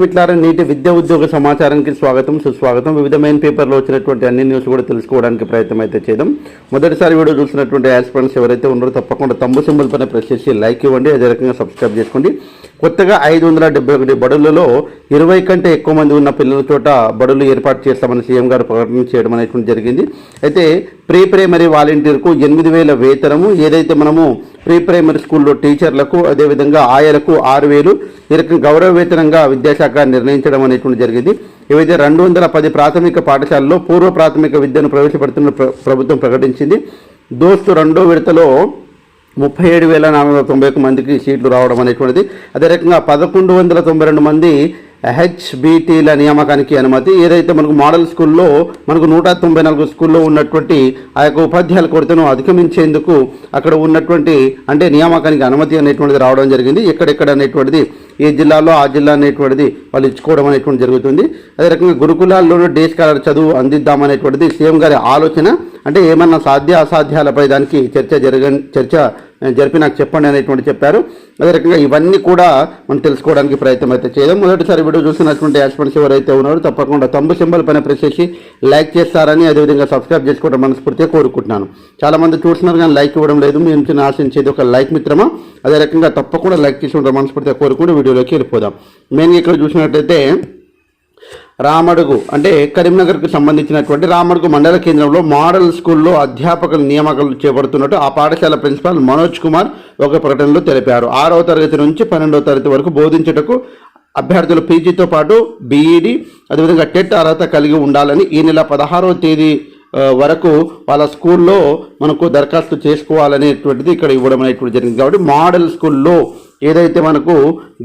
మిట్లారా నీటి విద్యా ఉద్యోగ సమాచారానికి స్వాగతం సుస్వాగతం. వివిధ మెయిన్ పేపర్లో వచ్చినటువంటి అన్ని న్యూస్ కూడా తెలుసుకోవడానికి ప్రయత్నం అయితే చేద్దాం. మొదటిసారి వీడియో చూసినటువంటి యాస్పిరెంట్స్ ఎవరైతే ఉన్నారో తప్పకుండా తమ్ము సింబల్ పైన ప్రెస్ చేసి లైక్ ఇవ్వండి అదే రకంగా సబ్స్క్రైబ్ చేసుకోండి. కొత్తగా ఐదు వందల డెబ్బై ఒకటి బడులలో ఇరవై కంటే ఎక్కువ మంది ఉన్న పిల్లల చోట బడులు ఏర్పాటు చేస్తామని సీఎం గారు ప్రకటన చేయడం అనేటువంటి జరిగింది. అయితే ప్రీ ప్రైమరీ వాలంటీర్కు ఎనిమిది వేల వేతనము. ఏదైతే మనము ప్రీ ప్రైమరీ స్కూల్లో టీచర్లకు అదేవిధంగా ఆయలకు ఆరు వేలు ఈ రకంగా గౌరవ వేతనంగా విద్యాశాఖ నిర్ణయించడం అనేటువంటి జరిగింది. ఏవైతే రెండు వందల పది ప్రాథమిక పాఠశాలలో పూర్వ ప్రాథమిక విద్యను ప్రవేశపెడుతున్న ప్ర- ప్రభుత్వం ప్రకటించింది దోస్తు రెండో విడతలో ముప్పై ఏడు వేల నాలుగు వందల తొంభై ఒక మందికి సీట్లు రావడం అనేటువంటిది. అదే రకంగా పదకొండు వందల తొంభై రెండు మంది హెచ్బిటీల నియామకానికి అనుమతి. ఏదైతే మనకు మోడల్ స్కూల్లో మనకు నూట తొంభై నాలుగు స్కూల్లో ఉన్నటువంటి ఆ యొక్క ఉపాధ్యాయుల కొరతను అధిగమించేందుకు అక్కడ ఉన్నటువంటి అంటే నియామకానికి అనుమతి అనేటువంటిది రావడం జరిగింది. ఎక్కడెక్కడ అనేటువంటిది ఏ జిల్లాలో ఆ జిల్లా అనేటువంటిది వాళ్ళు ఇచ్చుకోవడం అనేటువంటి జరుగుతుంది. అదే రకంగా గురుకులాల్లోనూ డే స్కాలర్ చదువు అందిద్దామనేటువంటిది సీఎం గారి ఆలోచన. అంటే ఏమన్నా సాధ్య అసాధ్యాలపై దానికి చర్చ జరగ చర్చ జరిపి నాకు చెప్పండి అనేటువంటి చెప్పారు. అదే రకంగా ఇవన్నీ కూడా మనం తెలుసుకోవడానికి ప్రయత్నం అయితే చేయడం మొదటిసారి వీడియో చూసినటువంటి యాస్పెంట్స్ ఎవరైతే ఉన్నారో తప్పకుండా తమ్ము సింబల్ పైన ప్రెస్ చేసి లైక్ చేస్తారని అదేవిధంగా సబ్స్క్రైబ్ చేసుకోవడం మనస్ఫూర్తిగా కోరుకుంటున్నాను. చాలామంది చూస్తున్నారు కానీ లైక్ ఇవ్వడం లేదు. మేము ఆశించేది ఒక లైక్ మిత్రమా? అదే రకంగా తప్పకుండా లైక్ చేసి ఉండడం మనస్ఫూర్తిగా కోరుకుంటూ వీడియోలోకి వెళ్ళిపోదాం. మెయిన్గా ఇక్కడ చూసినట్టయితే రామడుగు అంటే కరీంనగర్కు సంబంధించినటువంటి రామడుగు మండల కేంద్రంలో మోడల్ స్కూల్లో అధ్యాపకుల నియామకాలు చేపడుతున్నట్టు ఆ పాఠశాల ప్రిన్సిపాల్ మనోజ్ కుమార్ ఒక ప్రకటనలో తెలిపారు. ఆరవ తరగతి నుంచి పన్నెండవ తరగతి వరకు బోధించుటకు అభ్యర్థులు పీజీతో పాటు బీఈడి అదేవిధంగా టెట్ అర్హత కలిగి ఉండాలని ఈ నెల పదహారవ తేదీ వరకు వాళ్ళ స్కూల్లో మనకు దరఖాస్తు చేసుకోవాలనేటువంటిది ఇక్కడ ఇవ్వడం అనేటువంటి జరిగింది. కాబట్టి మోడల్ స్కూల్లో ఏదైతే మనకు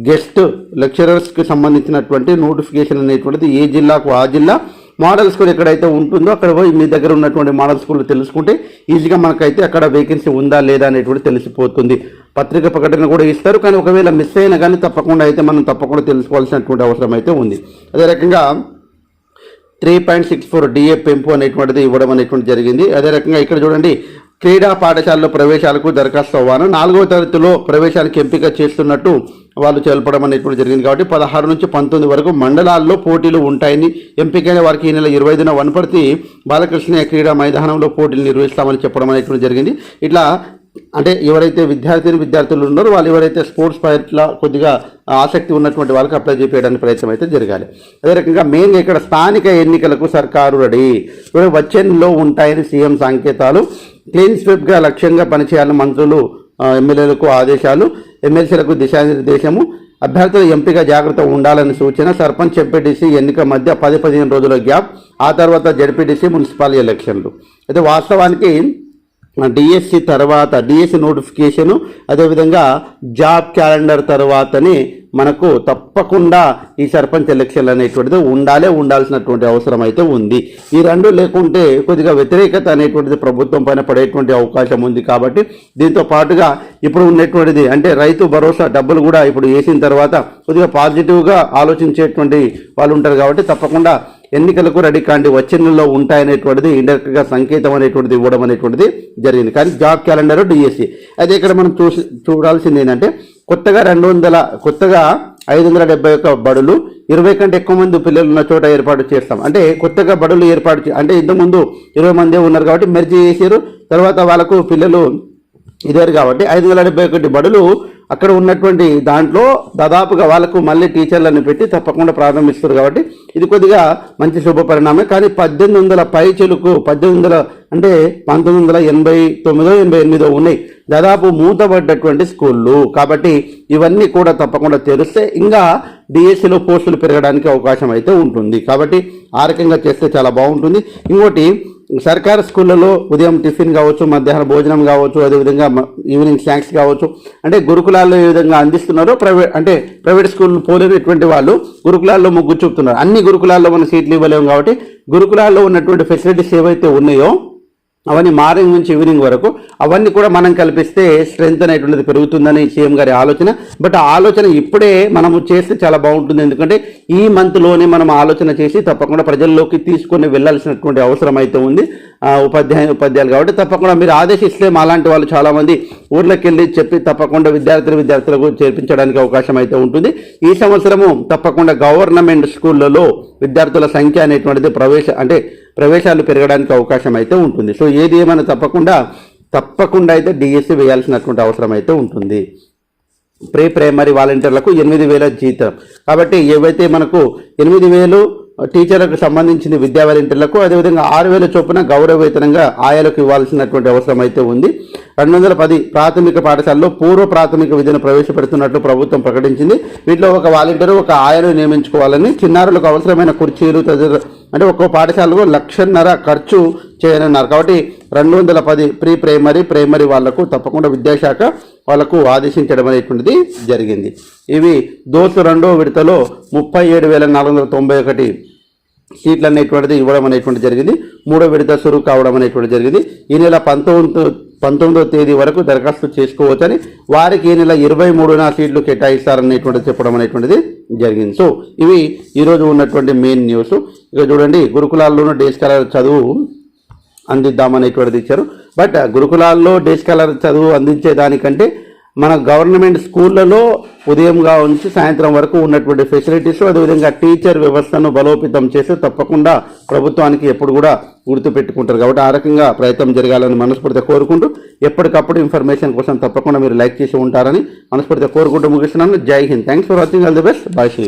గెస్ట్ లెక్చరర్స్కి సంబంధించినటువంటి నోటిఫికేషన్ అనేటువంటిది ఏ జిల్లాకు ఆ జిల్లా మోడల్ స్కూల్ ఎక్కడైతే ఉంటుందో అక్కడ పోయి మీ దగ్గర ఉన్నటువంటి మోడల్ స్కూల్ తెలుసుకుంటే ఈజీగా మనకైతే అక్కడ వేకెన్సీ ఉందా లేదా అనేటువంటి తెలిసిపోతుంది. పత్రిక ప్రకటన కూడా ఇస్తారు. కానీ ఒకవేళ మిస్ అయినా కానీ తప్పకుండా అయితే మనం తప్పకుండా తెలుసుకోవాల్సినటువంటి అవసరం అయితే ఉంది. అదే రకంగా three point six four DA పెంపు అనేటువంటిది ఇవ్వడం అనేటువంటి జరిగింది. అదే రకంగా ఇక్కడ చూడండి క్రీడా పాఠశాలలో ప్రవేశాలకు దరఖాస్తు అవ్వాను. నాలుగవ తరగతిలో ప్రవేశానికి ఎంపిక చేస్తున్నట్టు వాళ్ళు తెలపడం అనేటువంటి జరిగింది కాబట్టి పదహారు నుంచి పంతొమ్మిది వరకు మండలాల్లో పోటీలు ఉంటాయని ఎంపికైన వారికి ఈ నెల ఇరవై ఐదున వనపర్తి బాలకృష్ణ క్రీడా మైదానంలో పోటీలు నిర్వహిస్తామని చెప్పడం అనేటువంటి జరిగింది. ఇట్లా అంటే ఎవరైతే విద్యార్థిని విద్యార్థులు ఉన్నారో వాళ్ళు ఎవరైతే స్పోర్ట్స్ పట్ల కొద్దిగా ఆసక్తి ఉన్నటువంటి వాళ్ళకి అప్లై చేయడానికి ప్రయత్నం అయితే జరగాలి. అదే రకంగా మెయిన్గా ఇక్కడ స్థానిక ఎన్నికలకు సర్కారు రెడీ. వచ్చేలో ఉంటాయని సీఎం సంకేతాలు. క్లీన్ స్వీప్గా లక్ష్యంగా పనిచేయాలని మంత్రులు ఎమ్మెల్యేలకు ఆదేశాలు ఎమ్మెల్సీలకు దిశానిర్దేశము అభ్యర్థుల ఎంపిక జాగ్రత్త ఉండాలని సూచన సర్పంచ్ ఎంపీటీసీ ఎన్నిక మధ్య పది పదిహేను రోజుల గ్యాప్ ఆ తర్వాత జడ్పీటీసీ మున్సిపల్ ఎలక్షన్లు. అయితే వాస్తవానికి డిఎస్సి తర్వాత డిఎస్సి నోటిఫికేషను అదేవిధంగా జాబ్ క్యాలెండర్ తర్వాతనే మనకు తప్పకుండా ఈ సర్పంచ్ ఎలక్షన్లు అనేటువంటిది ఉండాలే ఉండాల్సినటువంటి అవసరం అయితే ఉంది. ఈ రెండు లేకుంటే కొద్దిగా వ్యతిరేకత అనేటువంటిది ప్రభుత్వం పైన పడేటువంటి అవకాశం ఉంది కాబట్టి దీంతో పాటుగా ఇప్పుడు ఉన్నటువంటిది అంటే రైతు భరోసా డబ్బులు కూడా ఇప్పుడు వేసిన తర్వాత కొద్దిగా పాజిటివ్గా ఆలోచించేటువంటి వాళ్ళు ఉంటారు కాబట్టి తప్పకుండా ఎన్నికలకు రెడీ కాండి వచ్చే నెలలో ఉంటాయనేటువంటిది ఇండైరెక్ట్గా సంకేతం అనేటువంటిది ఇవ్వడం అనేటువంటిది జరిగింది. కానీ జాబ్ క్యాలెండర్ డిఎస్సి. అయితే ఇక్కడ మనం చూసి చూడాల్సింది ఏంటంటే కొత్తగా రెండు వందల కొత్తగా ఐదు వందల డెబ్బై ఒక్క బడులు ఇరవై కంటే ఎక్కువ మంది పిల్లలు ఉన్న చోట ఏర్పాటు చేస్తాం. అంటే కొత్తగా బడులు ఏర్పాటు చే- అంటే ఇంతకుముందు ఇరవై మందే ఉన్నారు కాబట్టి మెర్జీ చేశారు. తర్వాత వాళ్ళకు పిల్లలు ఇదారు కాబట్టి ఐదు వందల డెబ్బై ఒకటి బడులు అక్కడ ఉన్నటువంటి దాంట్లో దాదాపుగా వాళ్ళకు మళ్ళీ టీచర్లను పెట్టి తప్పకుండా ప్రారంభిస్తారు కాబట్టి ఇది కొద్దిగా మంచి శుభ పరిణామే. కానీ పద్దెనిమిది వందల పై చెలుకు పద్దెనిమిది వందల అంటే పంతొమ్మిది వందల ఎనభై తొమ్మిదో ఎనభై ఎనిమిదో ఉన్నాయి. దాదాపు మూతపడ్డటువంటి స్కూళ్ళు. కాబట్టి ఇవన్నీ కూడా తప్పకుండా తెరిస్తే ఇంకా డిఎస్సిలో పోస్టులు పెరగడానికి అవకాశం అయితే ఉంటుంది. కాబట్టి ఆ రకంగా చేస్తే చాలా బాగుంటుంది. ఇంకోటి సర్కారు స్కూళ్ళలో ఉదయం టిఫిన్ కావచ్చు మధ్యాహ్నం భోజనం కావచ్చు అదేవిధంగా ఈవినింగ్ స్నాక్స్ కావచ్చు. అంటే గురుకులాల్లో ఏ విధంగా అందిస్తున్నారో ప్రైవేట్ అంటే ప్రైవేట్ స్కూల్ పోలేనటువంటి వాళ్ళు గురుకులాల్లో ముగ్గు చూపుతున్నారు. అన్ని గురుకులాల్లో మన సీట్లు ఇవ్వలేము కాబట్టి గురుకులాల్లో ఉన్నటువంటి ఫెసిలిటీస్ ఏవైతే ఉన్నాయో అవన్నీ మార్నింగ్ నుంచి ఈవినింగ్ వరకు అవన్నీ కూడా మనం కల్పిస్తే స్ట్రెంత్ అనేటువంటిది పెరుగుతుందని సీఎం గారి ఆలోచన. బట్ ఆ ఆలోచన ఇప్పుడే మనము చేస్తే చాలా బాగుంటుంది. ఎందుకంటే ఈ మంత్లోనే మనం ఆలోచన చేసి తప్పకుండా ప్రజల్లోకి తీసుకొని వెళ్ళాల్సినటువంటి అవసరం అయితే ఉంది. ఉపాధ్యాయ ఉపాధ్యాయులు కాబట్టి తప్పకుండా మీరు ఆదేశిస్తే మాలాంటి వాళ్ళు చాలామంది ఊర్లోకి వెళ్ళి చెప్పి తప్పకుండా విద్యార్థులు విద్యార్థులకు చేర్పించడానికి అవకాశం అయితే ఉంటుంది. ఈ సంవత్సరము తప్పకుండా గవర్నమెంట్ స్కూళ్ళలో విద్యార్థుల సంఖ్య అనేటువంటిది ప్రవేశ అంటే ప్రవేశాలు పెరగడానికి అవకాశం అయితే ఉంటుంది. సో ఏది ఏమైనా తప్పకుండా తప్పకుండా అయితే డిఎస్సి వేయాల్సినటువంటి అవసరం అయితే ఉంటుంది. ప్రీ ప్రైమరీ వాలంటీర్లకు ఎనిమిది వేల జీతం. కాబట్టి ఏవైతే మనకు ఎనిమిది వేలు టీచర్లకు సంబంధించిన విద్యా వాలంటీర్లకు అదేవిధంగా ఆరు వేల చొప్పున గౌరవ వేతనంగా ఆయాలకు ఇవ్వాల్సినటువంటి అవసరం అయితే ఉంది. రెండు వందల పది ప్రాథమిక పాఠశాలలో పూర్వ ప్రాథమిక విద్యను ప్రవేశపెడుతున్నట్లు ప్రభుత్వం ప్రకటించింది. వీటిలో ఒక వాలంటీరు ఒక ఆయను నియమించుకోవాలని చిన్నారులకు అవసరమైన కుర్చీలు తదితర అంటే ఒక్కో పాఠశాలకు లక్షన్నర ఖర్చు చేయనున్నారు. కాబట్టి రెండు వందల పది ప్రీ ప్రైమరీ ప్రైమరీ వాళ్ళకు తప్పకుండా విద్యాశాఖ వాళ్ళకు ఆదేశించడం అనేటువంటిది జరిగింది. ఇవి దోసు రెండో విడతలో ముప్పై ఏడు వేల నాలుగు వందల తొంభై ఒకటి సీట్లు అనేటువంటిది ఇవ్వడం అనేటువంటి జరిగింది. మూడో విడత సురువు కావడం అనేటువంటి జరిగింది. ఈ నెల పంతొమ్మిది పంతొమ్మిదో తేదీ వరకు దరఖాస్తు చేసుకోవచ్చని వారికి ఈ నెల ఇరవై మూడున సీట్లు కేటాయిస్తారనేటువంటిది చెప్పడం అనేటువంటిది జరిగింది. సో ఇవి ఈరోజు ఉన్నటువంటి మెయిన్ న్యూస్. ఇక చూడండి గురుకులాల్లోనూ డే స్కాలర్ చదువు అందిద్దామనేటువంటిది ఇచ్చారు. బట్ గురుకులాల్లో డే స్కాలర్ చదువు అందించే దానికంటే మన గవర్నమెంట్ స్కూళ్ళలో ఉదయంగా ఉంచి సాయంత్రం వరకు ఉన్నటువంటి ఫెసిలిటీస్ అదేవిధంగా టీచర్ వ్యవస్థను బలోపేతం చేసి తప్పకుండా ప్రభుత్వానికి ఎప్పుడు కూడా గుర్తుపెట్టుకుంటారు. కాబట్టి ఆ రకంగా ప్రయత్నం జరగాలని మనస్ఫూర్తిగా కోరుకుంటూ ఎప్పటికప్పుడు ఇన్ఫర్మేషన్ కోసం తప్పకుండా మీరు లైక్ చేసి ఉంటారని మనస్ఫూర్తిగా కోరుకుంటూ ముగిస్తున్నాను. Jai Hind. Thanks for watching all the best bye she